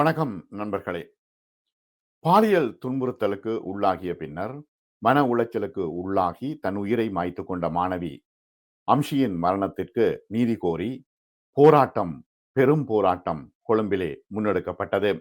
வணக்கம் நண்பர்களே. பாலியல் துன்புறுத்தலுக்கு உள்ளாகிய பின்னர் மன உளைச்சலுக்கு உள்ளாகி தன் உயிரை மாய்த்து கொண்ட மாணவி அம்ஷியின் மரணத்திற்கு நீதி கோரி போராட்டம் பெரும் போராட்டம் கொழும்பிலே முன்னெடுக்கப்பட்டது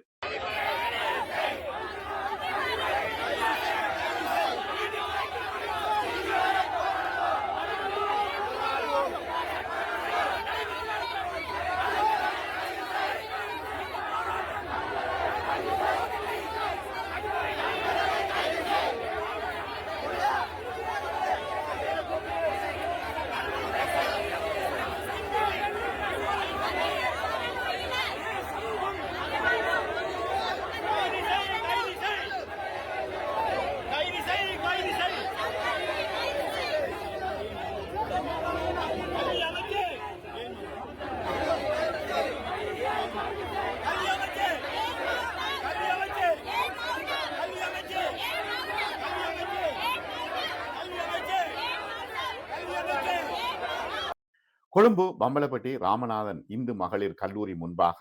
கைது செய் கைது செய் கல்வி அமைச்சு கல்வி அமைச்சு கல்வி அமைச்சு கல்வி அமைச்சு கல்வி அமைச்சு கல்வி அமைச்சு கல்வி அமைச்சு கொழும்பு பம்பலப்பட்டி ராமநாதன் இந்து மகளிர் கல்லூரி முன்பாக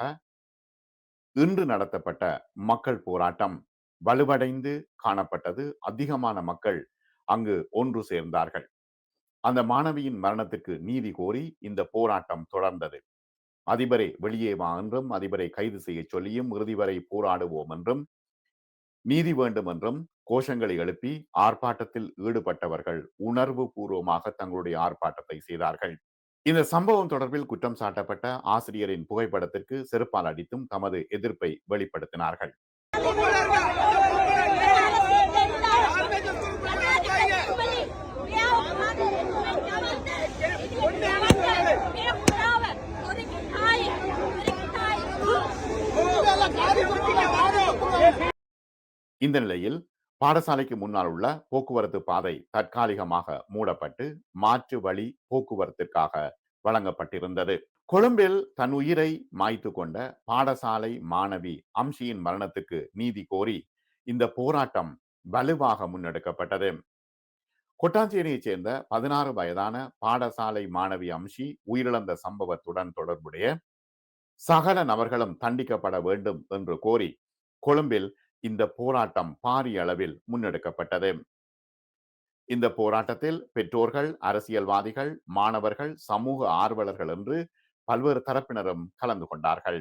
இன்று நடத்தப்பட்ட மக்கள் போராட்டம் வலுவடைந்து காணப்பட்டது. அதிகமான மக்கள் அங்கு ஒன்று சேர்ந்தார்கள். அந்த மாணவியின் மரணத்திற்கு நீதி கோரி இந்த போராட்டம் தொடர்ந்தது. அதிபரை வெளியே வா என்றும் அதிபரை கைது செய்ய சொல்லியும் இறுதி வரை போராடுவோம் என்றும் நீதி வேண்டும் என்றும் கோஷங்களை எழுப்பி ஆர்ப்பாட்டத்தில் ஈடுபட்டவர்கள் உணர்வு பூர்வமாக தங்களுடைய ஆர்ப்பாட்டத்தை செய்தார்கள். இந்த சம்பவம் தொடர்பில் குற்றம் சாட்டப்பட்ட ஆசிரியரின் புகைப்படத்திற்கு செருப்பால் அடித்தும் தமது எதிர்ப்பை வெளிப்படுத்தினார்கள். இந்த நிலையில் பாடசாலைக்கு முன்னால் உள்ள போக்குவரத்து பாதை தற்காலிகமாக மூடப்பட்டு மாற்று வழி போக்குவரத்திற்காக வழங்கப்பட்டிருந்தது. கொழும்பில் தன் உயிரை மாய்த்து கொண்ட பாடசாலை மாணவி அம்ஷியின் மரணத்துக்கு நீதி கோரி இந்த போராட்டம் வலுவாக முன்னெடுக்கப்பட்டது. கொட்டாஞ்சேரியை சேர்ந்த பதினாறு வயதான பாடசாலை மாணவி அம்ஷி உயிரிழந்த சம்பவத்துடன் தொடர்புடைய சகல நபர்களும் தண்டிக்கப்பட வேண்டும் என்று கோரி கொழும்பில் இந்த போராட்டம் பாரிய அளவில் முன்னெடுக்கப்பட்டது. இந்த போராட்டத்தில் பெற்றோர்கள் அரசியல்வாதிகள் மாணவர்கள் சமூக ஆர்வலர்கள் என்று பல்வேறு தரப்பினரும் கலந்து கொண்டார்கள்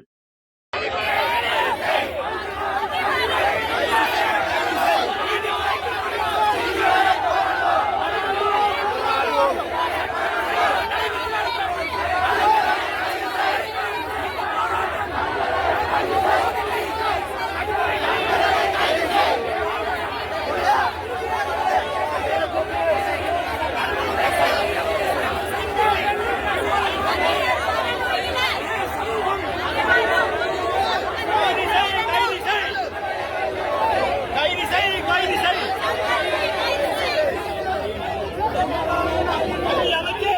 கைது செய் கைது செய் கைது செய் கைது செய் கல்வி அமைச்சு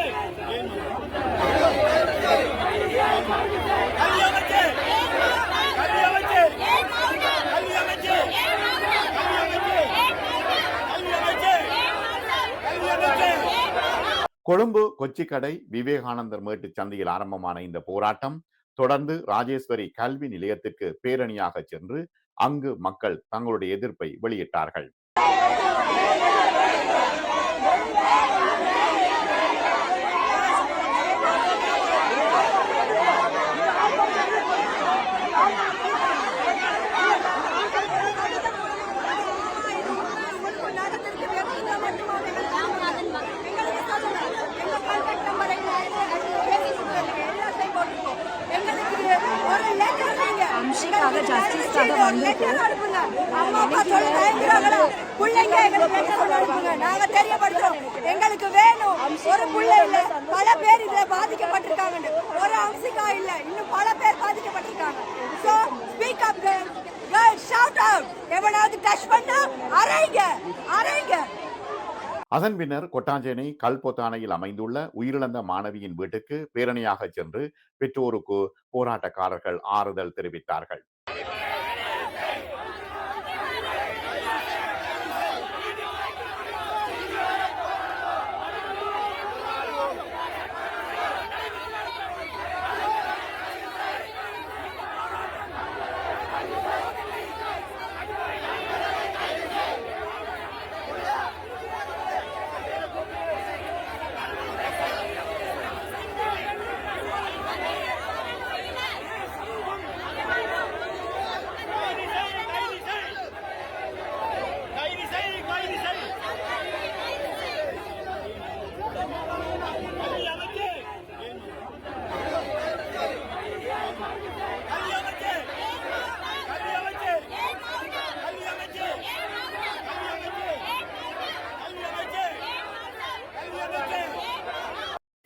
கல்வி அமைச்சு கல்வி அமைச்சு கல்வி அமைச்சு கல்வி அமைச்சு கல்வி அமைச்சு கல்வி அமைச்சு கொழும்பு கொச்சிக்கடை விவேகானந்தர் மேட்டு சந்தையில் ஆரம்பமான இந்த போராட்டம் தொடர்ந்து ராஜேஸ்வரி கல்வி நிலையத்திற்கு பேரணியாக சென்று அங்கு மக்கள் தங்களுடைய எதிர்ப்பை வெளியிட்டார்கள் அம்ஷிக்காக ஜஸ்டிஸ்க்காக வந்திருக்கோம். அம்மா அப்பா சொல்லி பயந்துறாங்களா பிள்ளைங்க எங்களுக்கு லெட்டர் அனுப்புங்க நாங்க தெரியப்படுத்துறோம் எங்களுக்கு வேணும் ஒரு புள்ள இல்ல. பல பேர் இதுல பாதிக்கப்பட்டிருக்காங்க ஒரு அம்சிகா இல்ல. இன்னும் பல பேர் பாதிக்கப்பட்டிருக்காங்க. So speak up girl shout out எவனாவது டச் பண்ணா அரைங்க. அரைங்க. அதன் பின்னர் கொட்டாஞ்சேனை கல்பொத்தானையில் அமைந்துள்ள உயிரிழந்த மாணவியின் வீட்டுக்கு பேரணியாக சென்று பெற்றோருக்கு போராட்டக்காரர்கள் ஆறுதல் தெரிவித்தார்கள்.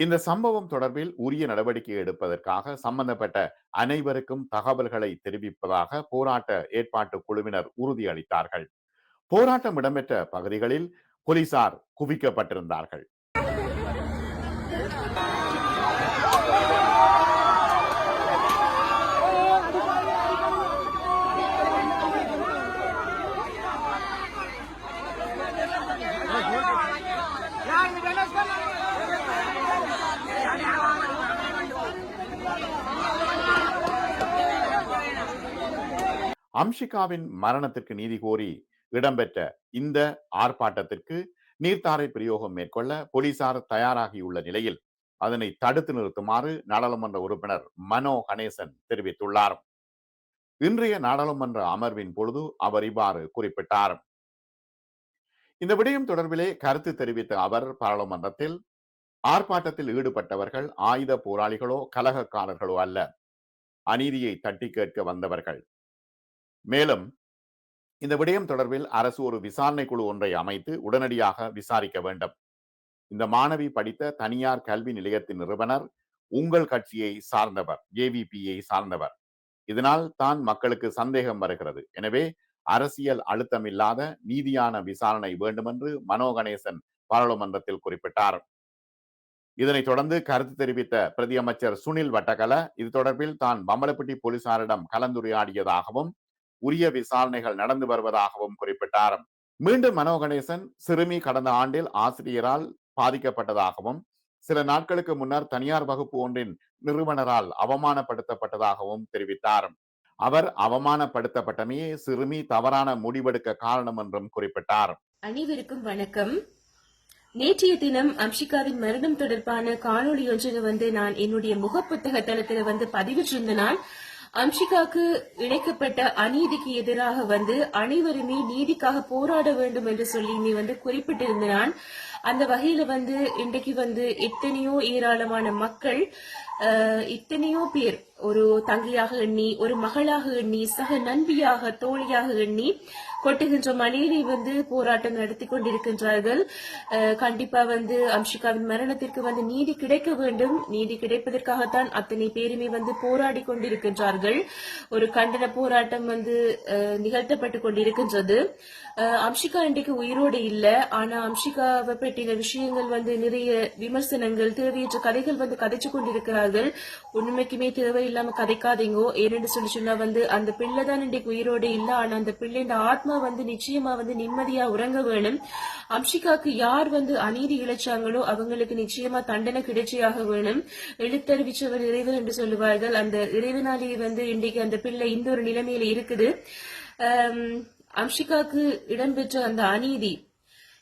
இந்த சம்பவம் தொடர்பில் உரிய நடவடிக்கை எடுப்பதற்காக சம்பந்தப்பட்ட அனைவருக்கும் தகவல்களை தெரிவிப்பதாக போராட்ட ஏற்பாட்டு குழுவினர் உறுதியளித்தார்கள். போராட்டம் இடம்பெற்ற பகுதிகளில் போலீசார் குவிக்கப்பட்டிருந்தார்கள். அம்ஷிகாவின் மரணத்திற்கு நீதி கோரி இடம்பெற்ற இந்த ஆர்ப்பாட்டத்திற்கு நீர்த்தாரை பிரயோகம் மேற்கொள்ள போலீசார் தயாராகியுள்ள நிலையில் அதனை தடுத்து நிறுத்துமாறு நாடாளுமன்ற உறுப்பினர் மனோ கணேசன் தெரிவித்துள்ளார். இன்றைய நாடாளுமன்ற அமர்வின் பொழுது அவர் இவ்வாறு குறிப்பிட்டார். இந்த விடயம் தொடர்பிலே கருத்து தெரிவித்த அவர் பாராளுமன்றத்தில் ஆர்ப்பாட்டத்தில் ஈடுபட்டவர்கள் ஆயுத போராளிகளோ கலகக்காரர்களோ அல்ல. அநீதியை தட்டி கேட்க வந்தவர்கள். மேலும் இந்த விடயம் தொடர்பில் அரசு ஒரு விசாரணை குழு ஒன்றை அமைத்து உடனடியாக விசாரிக்க வேண்டும். இந்த மாணவி படித்த தனியார் கல்வி நிலையத்தின் நிறுவனர் உங்கள் கட்சியை சார்ந்தவர் ஏவிபியை சார்ந்தவர். இதனால் தான் மக்களுக்கு சந்தேகம் வருகிறது. எனவே அரசியல் அழுத்தமில்லாத நீதியான விசாரணை வேண்டுமென்று மனோ கணேசன் பாராளுமன்றத்தில் குறிப்பிட்டார். இதனைத் தொடர்ந்து கருத்து தெரிவித்த பிரதியமைச்சர் சுனில் வட்டகல இது தொடர்பில் தான் பம்பலப்பட்டி போலீசாரிடம் கலந்துரையாடியதாகவும் உரிய விசாரணைகள் நடந்து வருவதாகவும் குறிப்பிட்டார். மீண்டும் மனோ கணேசன் சிறுமி கடந்த ஆண்டில் ஆசிரியரால் பாதிக்கப்பட்டதாகவும் சில நாட்களுக்கு முன்னர் தனியார் வகுப்பு ஒன்றின் நிறுவனரால் அவமானப்படுத்தப்பட்டதாகவும் தெரிவித்தார். அவர் அவமானப்படுத்தப்பட்டமையே சிறுமி தவறான முடிவெடுக்க காரணம் என்றும் குறிப்பிட்டார். அனைவருக்கும் வணக்கம். நேற்றைய தினம் அம்ஷிகாவின் மரணம் தொடர்பான காணொளி ஒன்றில் வந்து நான் என்னுடைய முகப்புத்தக தளத்தில் வந்து பதிவிட்டிருந்த நான் அம்ஷிகாக்கு இழைக்கப்பட்ட அநீதிக்கு எதிராக வந்து அனைவருமே நீதிக்காக போராட வேண்டும் என்று சொல்லி நீ வந்து குறிப்பிட்டிருந்தான். அந்த வகையில வந்து இன்றைக்கு வந்து எத்தனையோ ஏராளமான மக்கள் இத்தனையோ பேர் ஒரு தங்கையாக எண்ணி ஒரு மகளாக எண்ணி சக நண்பியாக தோழியாக எண்ணி கொட்டுகின்ற மலையிலே வந்து போராட்டம் நடத்தி கொண்டிருக்கின்றார்கள். கண்டிப்பா வந்து அம்ஷிகாவின் மரணத்திற்கு வந்து நீதி கிடைக்க வேண்டும். நீதி கிடைப்பதற்காகத்தான் அத்தனை பேருமே வந்து போராடி கொண்டிருக்கின்றார்கள். ஒரு கண்டன போராட்டம் வந்து அஹ், நிகழ்த்தப்பட்டு கொண்டிருக்கின்றது. அஹ், அம்ஷிகா இன்றைக்கு உயிரோடு இல்ல. ஆனா அம்ஷிகாவை பற்றின விஷயங்கள் வந்து நிறைய விமர்சனங்கள் தேவையற்ற கதைகள் வந்து கதைச்சு கொண்டிருக்கிறார்கள். உண்மைக்குமே தேவையில்லாம கதைக்காதீங்கோ. ஏனென்று சொல்லி சொன்னா வந்து அந்த பிள்ளை தான் இன்றைக்கு உயிரோடு இல்ல. ஆனா அந்த பிள்ளைன்ற ஆத்மா வந்து நிச்சயமா வந்து நிம்மதியா உறங்க வேணும். அம்ஷிகாக்கு யார் வந்து அநீதி இழைச்சாங்களோ அவங்களுக்கு நிச்சயமா தண்டனை கிடைச்சியாக வேணும். எழுத்தறிவிச்சவர் இறைவன் என்று சொல்லுவார்கள். அந்த இறைவனாலேயே வந்து இன்றைக்கு அந்த பிள்ளை இந்த ஒரு நிலைமையில இருக்குது. ஆம், அம்ஷிகாக்கு இடம்பெற்ற அந்த அநீதி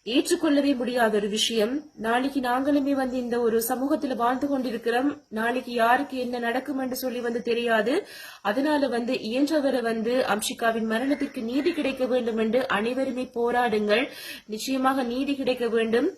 ஏற்றுக்கொள்ளவே முடியாத ஒரு விஷயம். நாளைக்கு நாங்களுமே வந்து இந்த ஒரு சமூகத்துல வாழ்ந்து கொண்டிருக்கிறோம். நாளைக்கு யாருக்கு என்ன நடக்கும் என்று சொல்லி வந்து தெரியாது. அதனால வந்து இயன்றவரை வந்து அம்ஷிகாவின் மரணத்திற்கு நீதி கிடைக்க வேண்டும் என்று அனைவருமே போராடுங்கள். நிச்சயமாக நீதி கிடைக்க வேண்டும்.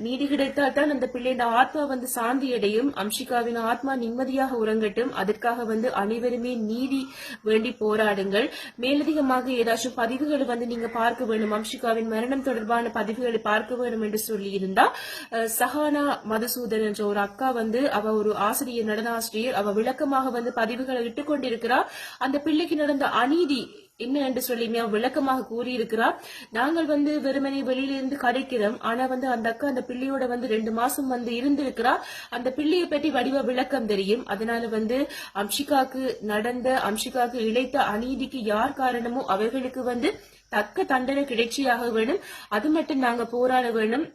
நீதி கிடைத்தால் தான் அந்த பிள்ளையின் ஆத்மா வந்து சாந்தி அடையும் அம்ஷிகாவின் ஆத்மா நிம்மதியாக உறங்கட்டும். அதற்காக வந்து அனைவருமே நீதி வேண்டி போராடுங்கள். மேலதிகமாக ஏதாச்சும் பதிவுகளை வந்து நீங்க பார்க்க வேண்டும். அம்ஷிகாவின் மரணம் தொடர்பான பதிவுகளை பார்க்க வேண்டும் என்று சொல்லி இருந்தா அஹ், சஹானா மதுசூதன் என்ற ஒரு அக்கா வந்து அவ ஒரு ஆசிரியர் நடன ஆசிரியர். அவ விளக்கமாக வந்து பதிவுகளை இட்டுக் கொண்டிருக்கிறார் அந்த பிள்ளைக்கு நடந்த அநீதி என்ன என்று சொல்லி விளக்கமாக கூறியிருக்கிறார். நாங்கள் வந்து வெறுமனை வெளியிலிருந்து கதைக்கிறோம். ஆனா வந்து அந்த அக்கா அந்த பிள்ளையோட வந்து ரெண்டு மாசம் வந்து இருந்திருக்கிறா அந்த பிள்ளையை பற்றி வடிவ விளக்கம் தெரியும். அதனால வந்து அம்ஷிகாக்கு நடந்த அம்ஷிகாக்கு இழைத்த அநீதிக்கு யார் காரணமோ அவர்களுக்கு வந்து தக்க தண்டனை கிடைச்சியாக வேணும். அது மட்டும் நாங்க போராட வேணும்.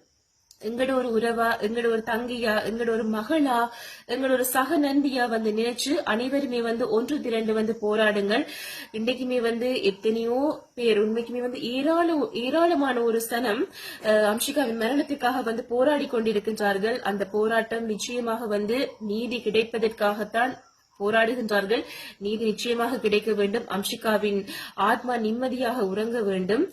எங்களோட ஒரு உறவா எங்களோட ஒரு தங்கியா எங்களோட ஒரு மகளா எங்களோட ஒரு சக நண்பியா வந்து நினைச்சு அனைவருமே வந்து ஒன்று திரண்டு வந்து போராடுங்கள். இன்றைக்குமே வந்து எத்தனையோ பேர் உண்மைக்குமே வந்து ஏராள ஏராளமான ஒரு சனம் அஹ், அம்ஷிகாவின் மரணத்திற்காக வந்து போராடி கொண்டிருக்கின்றார்கள். அந்த போராட்டம் நிச்சயமாக வந்து நீதி கிடைப்பதற்காகத்தான் போராடுகின்றார்கள். நீதி நிச்சயமாக கிடைக்க வேண்டும். அம்ஷிகாவின் ஆத்மா நிம்மதியாக உறங்க வேண்டும்.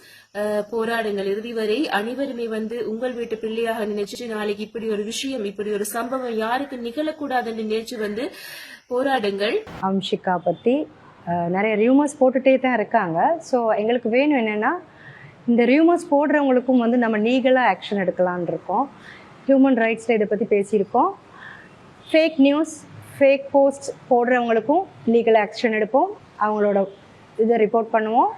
போராடுங்கள். இறுதி வரை அனைவருமே வந்து உங்கள் வீட்டு பிள்ளையாக நினைச்சிட்டு நாளைக்கு இப்படி ஒரு விஷயம் இப்படி ஒரு சம்பவம் யாருக்கு நிகழக்கூடாதுன்னு நினைச்சு வந்து போராடுங்கள். அம்ஷிகா பற்றி நிறைய ரியூமர்ஸ் போட்டுகிட்டே தான் இருக்காங்க. ஸோ எங்களுக்கு வேணும் என்னென்னா இந்த ரியூமர்ஸ் போடுறவங்களுக்கும் வந்து நம்ம லீகலாக ஆக்ஷன் எடுக்கலான் இருக்கோம். ஹியூமன் ரைட்ஸில் இதை பற்றி பேசியிருக்கோம். ஃபேக் நியூஸ் ஃபேக் போஸ்ட் போடுறவங்களுக்கும் லீகல் ஆக்ஷன் எடுப்போம். அவங்களோட இதை ரிப்போர்ட் பண்ணுவோம்.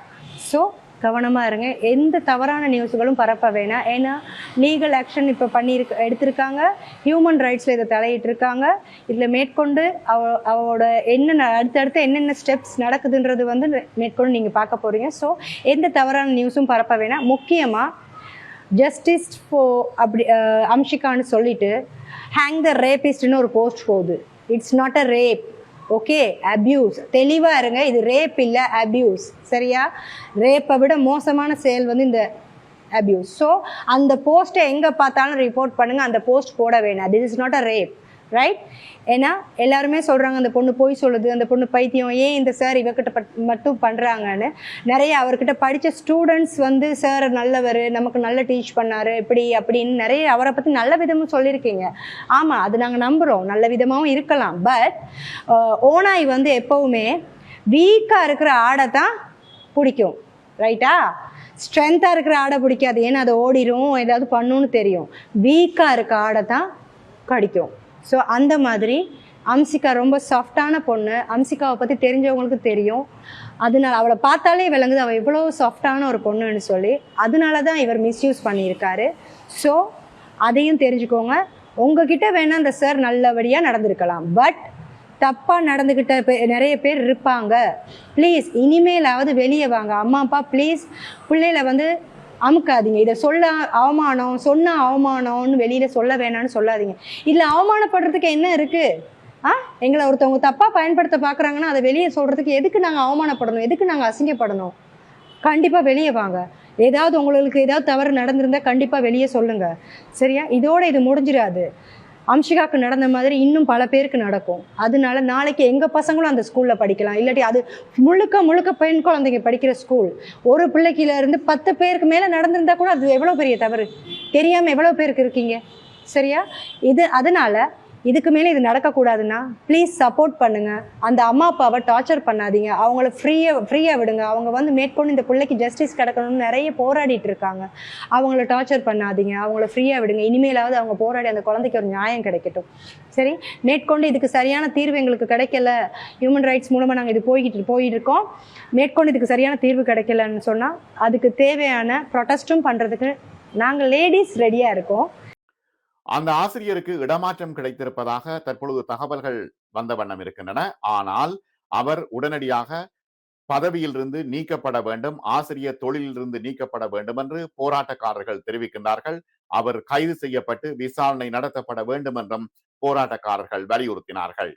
ஸோ கவனமாக இருங்க. எந்த தவறான நியூஸ்களும் பரப்ப வேணாம். ஏன்னா லீகல் ஆக்ஷன் இப்போ பண்ணியிருக்க எடுத்திருக்காங்க. ஹியூமன் ரைட்ஸில் இதை தலையிட்டிருக்காங்க. இதில் மேற்கொண்டு அவ அவளோட என்னென்ன அடுத்தடுத்து என்னென்ன ஸ்டெப்ஸ் நடக்குதுன்றது வந்து மேற்கொண்டு நீங்கள் பார்க்க போகிறீங்க ஸோ எந்த தவறான நியூஸும் பரப்ப வேணாம். முக்கியமாக ஜஸ்டிஸ் ஃபோ அப்படி அம்ஷிகான்னு சொல்லிட்டு ஹேங் த ரேபிஸ்ட்னு ஒரு போஸ்ட் போகுது. It's not a rape okay abuse தெளிவாக இருங்க இது ரேப் இல்லை அப்யூஸ் சரியா? ரேப்பை விட மோசமான செயல் வந்து இந்த அப்யூஸ் ஸோ அந்த போஸ்ட்டை எங்கே பார்த்தாலும் ரிப்போர்ட் பண்ணுங்கள் அந்த போஸ்ட் போட வேணாம். This is not a rape right ஏன்னா எல்லாருமே சொல்கிறாங்க அந்த பொண்ணு போய் சொல்லுது அந்த பொண்ணு பைத்தியம் ஏன் இந்த சார் இவக்கிட்ட பட்- மட்டும் பண்ணுறாங்கன்னு நிறைய அவர்கிட்ட படித்த ஸ்டூடெண்ட்ஸ் வந்து சார் நல்லவர் நமக்கு நல்ல டீச் பண்ணார் இப்படி அப்படின்னு நிறைய அவரை பற்றி நல்ல விதமும் சொல்லியிருக்கீங்க. ஆமாம் அது நாங்கள் நம்புகிறோம் நல்ல விதமாகவும் இருக்கலாம். பட் ஓனாய் வந்து எப்போவுமே வீக்காக இருக்கிற ஆடை தான் பிடிக்கும். ரைட்டா ஸ்ட்ரென்த்தாக இருக்கிற ஆடை பிடிக்காது. ஏன்னா அது ஓடிரும் ஏதாவது பண்ணுன்னு தெரியும். வீக்காக இருக்க ஆடை தான் கடிக்கும். ஸோ அந்த மாதிரி அம்சிகா ரொம்ப சாஃப்டான பொண்ணு. அம்சிகாவை பற்றி தெரிஞ்சவங்களுக்கு தெரியும். அதனால அவளை பார்த்தாலே விளங்குது. அவள் எவ்வளோ சாஃப்டான ஒரு பொண்ணுன்னு சொல்லி. அதனால தான் இவர் மிஸ்யூஸ் பண்ணியிருக்காரு. ஸோ அதையும் தெரிஞ்சுக்கோங்க. உங்ககிட்ட வேணால் அந்த சார் நல்லபடியாக நடந்திருக்கலாம். பட் தப்பாக நடந்துக்கிட்ட நிறைய பேர் இருப்பாங்க. ப்ளீஸ் இனிமேலாவது வெளியே வாங்க. அம்மா அப்பா ப்ளீஸ் பிள்ளையில வந்து அமுக்காதீங்க. இதை சொல்ல அவமானம் சொன்ன அவமானம்னு வெளியில் சொல்ல வேணாம்னு சொல்லாதீங்க. இதில் அவமானப்படுறதுக்கு என்ன இருக்குது ஆ? எங்களை ஒருத்தவங்க தப்பாக பயன்படுத்த பார்க்குறாங்கன்னா அதை வெளியே சொல்கிறதுக்கு எதுக்கு நாங்கள் அவமானப்படணும்? எதுக்கு நாங்கள் அசிங்கப்படணும்? கண்டிப்பாக வெளியே வாங்க. ஏதாவது உங்களுக்கு ஏதாவது தவறு நடந்திருந்தால் கண்டிப்பாக வெளியே சொல்லுங்கள் சரியா? இதோட இது முடிஞ்சிடாது. அம்ஷிகாவுக்கு நடந்த மாதிரி இன்னும் பல பேருக்கு நடக்கும். அதனால நாளைக்கு எங்கள் பசங்களும் அந்த ஸ்கூலில் படிக்கலாம். இல்லாட்டி அது முழுக்க முழுக்க பெண் குழந்தைங்க படிக்கிற ஸ்கூல் ஒரு பிள்ளைக்கில இருந்து பத்து பேருக்கு மேலே நடந்திருந்தா கூட அது எவ்வளோ பெரிய தவறு? தெரியாமல் எவ்வளோ பேருக்கு இருக்கீங்க? சரியா? இது அதனால இதுக்கு மேலே இது நடக்கக்கூடாதுன்னா ப்ளீஸ் சப்போர்ட் பண்ணுங்க. அந்த அம்மா அப்பாவை டார்ச்சர் பண்ணாதீங்க. அவங்கள ஃப்ரீயாக ஃப்ரீயாக விடுங்க. அவங்க வந்து மேற்கொண்டு இந்த பிள்ளைக்கு ஜஸ்டிஸ் கிடைக்கணும்னு நிறைய போராடிட்டு இருக்காங்க. அவங்கள டார்ச்சர் பண்ணாதீங்க. அவங்கள ஃப்ரீயாக விடுங்க. இனிமேலாவது அவங்க போராடி அந்த குழந்தைக்கு ஒரு நியாயம் கிடைக்கட்டும். சரி? மேற்கொண்டு இதுக்கு சரியான தீர்வு எங்களுக்கு கிடைக்கல. ஹியூமன் ரைட்ஸ் மூலமாக நாங்கள் இது போய்கிட்டு போயிட்டு இருக்கோம் மேற்கொண்டு இதுக்கு சரியான தீர்வு கிடைக்கலன்னு சொன்னால் அதுக்கு தேவையான ப்ரொட்டஸ்ட்டும் பண்ணுறதுக்கு நாங்கள் லேடிஸ் ரெடியாக இருக்கோம். அந்த ஆசிரியருக்கு இடமாற்றம் கிடைத்திருப்பதாக தற்பொழுது தகவல்கள் வந்த வண்ணம் இருக்கின்றன. ஆனால் அவர் உடனடியாக பதவியிலிருந்து நீக்கப்பட வேண்டும் ஆசிரியர் தொழிலிலிருந்து நீக்கப்பட வேண்டும் என்று போராட்டக்காரர்கள் தெரிவிக்கின்றார்கள். அவர் கைது செய்யப்பட்டு விசாரணை நடத்தப்பட வேண்டும் என்றும் போராட்டக்காரர்கள் வலியுறுத்தினார்கள்.